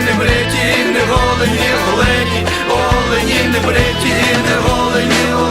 не бриті, не голені, голені, олені, не бриті, не голені, олені.